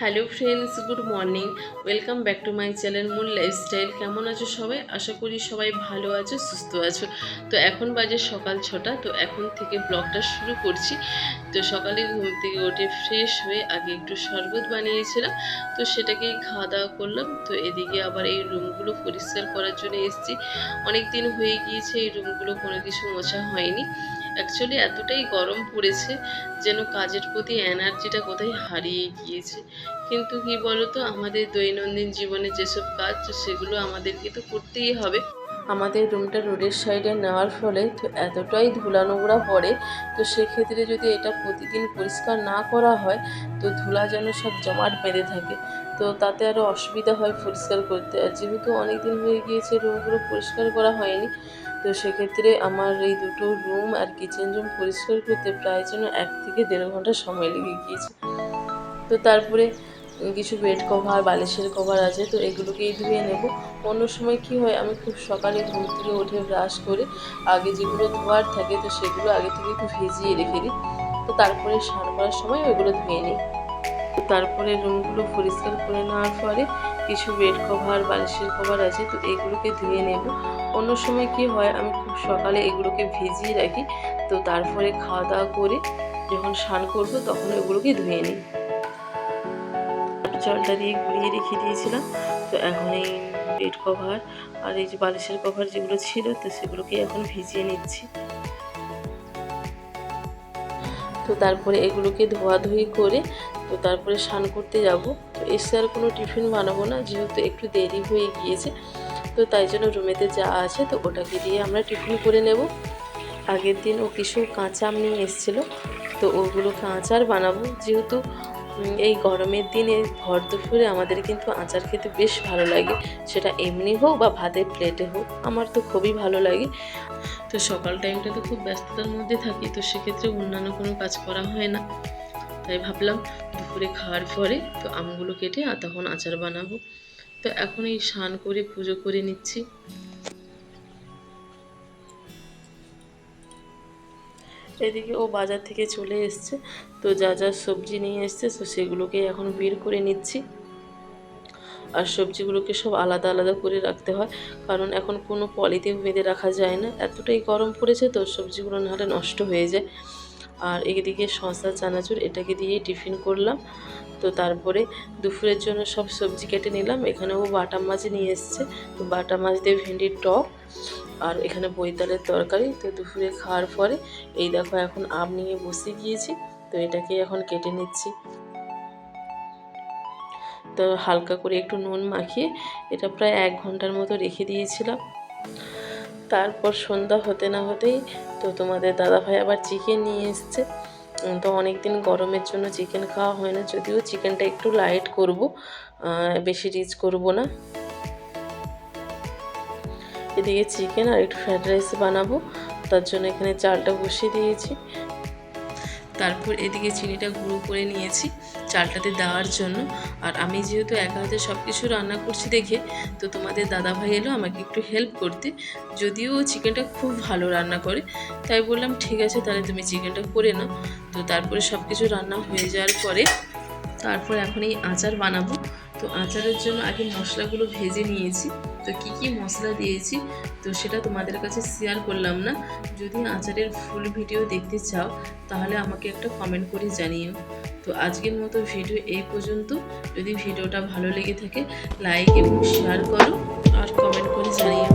Hello friends, good morning. Welcome back to my channel মূল lifestyle. কেমন আছো সবাই? আশা করি সবাই ভালো আছো, সুস্থ আছো। তো এখন বাজে সকাল ছটা, তো এখন থেকে ব্লগটা শুরু করছি। তো সকালে ঘুম থেকে উঠে ফ্রেশ হয়ে আগে একটু শরবত বানিয়েছিলাম, তো সেটাকেই খাওয়া দাওয়া করলাম। তো এদিকে আবার এই রুমগুলো পরিষ্কার করার জন্য এসেছি। অনেক দিন হয়ে গিয়েছে এই রুমগুলো, কোনো কিছু মোছা হয়নি। অ্যাকচুয়ালি এতটাই গরম পড়েছে যেন কাজের প্রতি এনার্জিটা কোথায় হারিয়ে গিয়েছে। কিন্তু কি বলতো, আমাদের দৈনন্দিন জীবনে যেসব কাজ, সেগুলো আমাদেরকে তো করতেই হবে। আমাদের রুমটা রোডের সাইডে নেওয়ার ফলে তো এতটাই ধুলা নোংরা পড়ে, তো সেক্ষেত্রে যদি এটা প্রতিদিন পরিষ্কার না করা হয়, তো ধুলা যেন সব জমাট বেঁধে থাকে। তো তাতে আরও অসুবিধা হয় পরিষ্কার করতে। আর যেহেতু অনেক দিন হয়ে গিয়েছে, রুমগুলো পরিষ্কার করা হয়নি, তো সেক্ষেত্রে আমার এই দুটো রুম আর কিচেন রুম পরিষ্কার করতে প্রায় যেন এক থেকে দেড় ঘণ্টা সময় লেগে গিয়েছে। তো তারপরে কিছু বেড কভার বালিশের কভার আছে, তো এগুলোকেই ধুয়ে নেব। অন্য সময় কি হয়, আমি খুব সকালে ঘুম থেকে উঠে ব্রাশ করে আগে যেগুলো ধোয়ার থাকে, তো সেগুলো আগে থেকে একটু ভিজিয়ে রেখে দিই। তো তারপরে স্নান করার সময় ওইগুলো ধুয়ে নিই। তো তারপরে রুমগুলো পরিষ্কার করে নেওয়ার পরে কিছু বেড কভার বালিশের কভার আছে, তো এগুলোকে ধুয়ে নেব। অন্য সময় কি হয়, আমি খুব সকালে এগুলোকে ভিজিয়ে রাখি, তো তারপরে খাওয়া দাওয়া করে যখন স্নান করব, তখন এগুলোকে ধুয়ে নিই। জলটা দিয়ে গুলিয়ে রেখে দিয়েছিলাম। তো এখন এই বেড কভার আর এই যে বালিশের কভার যেগুলো ছিল, তো সেগুলোকে এখন ভিজিয়ে নিচ্ছি। তো তারপরে এগুলোকে ধোয়াধুয়ি করে, তো তারপরে স্নান করতে যাব। তো এসে আর কোনো টিফিন বানাবো না, যেহেতু একটু দেরি হয়ে গিয়েছে। তো তাই জন্য রুমেতে যা আছে, তো ওটাকে দিয়ে আমরা টিফিন করে নেব। আগের দিন ও কিছু কাঁচা আম নিয়ে এসেছিল, তো ওগুলোকে আচার বানাবো। যেহেতু এই গরমের দিনে ভর দুপুরে আমাদের কিন্তু আচার খেতে বেশ ভালো লাগে। সেটা এমনি হোক বা ভাতের প্লেটে হোক, আমার তো খুবই ভালো লাগে। তো সকাল টাইমটা তো খুব ব্যস্ততার মধ্যে থাকি, তো সেক্ষেত্রে অন্যান্য কোনো কাজ করা হয় না। তাই ভাবলাম দুপুরে খাওয়ার পরে তো আমগুলো কেটে আর তখন আচার বানাবো। তো এখন এই স্নান করে পুজো করে নিচ্ছি। এদিকে ও বাজার থেকে চলে এসছে। তো যা যা সবজি নিয়ে এসছে, তো সেগুলোকে এখন বের করে নিচ্ছি। আর সবজিগুলোকে সব আলাদা আলাদা করে রাখতে হয়, কারণ এখন কোনো পলিথিন বেঁধে রাখা যায় না। এতটাই গরম পড়েছে তো সবজিগুলো নাহলে নষ্ট হয়ে যায়। আর এদিকে শশা চানাচুর এটাকে দিয়ে টিফিন করলাম। তো তারপরে দুপুরের জন্য সব সবজি কেটে নিলাম। এখানেও বাটা মাছ নিয়ে এসছে। তো বাটা মাছ দিয়ে ভেন্ডির টক আর এখানে বৈতালের তরকারি। তো দুপুরে খাওয়ার পরে এই দেখো এখন আম নিয়ে বসে গিয়েছি। তো এটাকে এখন কেটে নিচ্ছি। তো হালকা করে একটু নুন মাখিয়ে এটা প্রায় এক ঘণ্টার মতো রেখে দিয়েছিলাম। তারপর সন্ধ্যা হতে না হতেই তো তোমাদের দাদাভাই আবার চিকেন নিয়ে এসছে। তো অনেক দিন গরমের জন্য চিকেন খাওয়া হয় না, যদিও চিকেনটা একটু লাইট করব বেশি রিচ করব না। এদিকে চিকেন আর একটু ফ্রাইড রাইস বানাবো, তার জন্য এখানে চালটা বসিয়ে দিয়েছি। তারপর এদিকে চিনিটা গুঁড়ো করে নিয়েছি। চালটাতে দেওয়ার জন্য। আর আমি যেহেতু একা হাতে সব কিছু রান্না করছি দেখে, তো তোমাদের দাদাভাই এলো আমাকে একটু হেল্প করতে। যদিও চিকেনটা খুব ভালো রান্না করে, তাই বললাম, ঠিক আছে, তাহলে তুমি চিকেনটা করে নাও। তো তারপরে সব কিছু রান্না হয়ে যাওয়ার পরে, তারপর এখন এই আচার বানাবো। তো আচারের জন্য আগে মশলাগুলো ভেজে নিয়েছি। তো কি কি মশলা দিয়েছি, তো সেটা তোমাদের কাছে শেয়ার করলাম না। যদি আচারের ফুল ভিডিও দেখতে চাও, তাহলে আমাকে একটা কমেন্ট করে জানিও। তো আজকের মতো ভিডিও এই পর্যন্ত। যদি ভিডিওটা ভালো লেগে থাকে লাইক এবং শেয়ার করো আর কমেন্ট করে জানিও।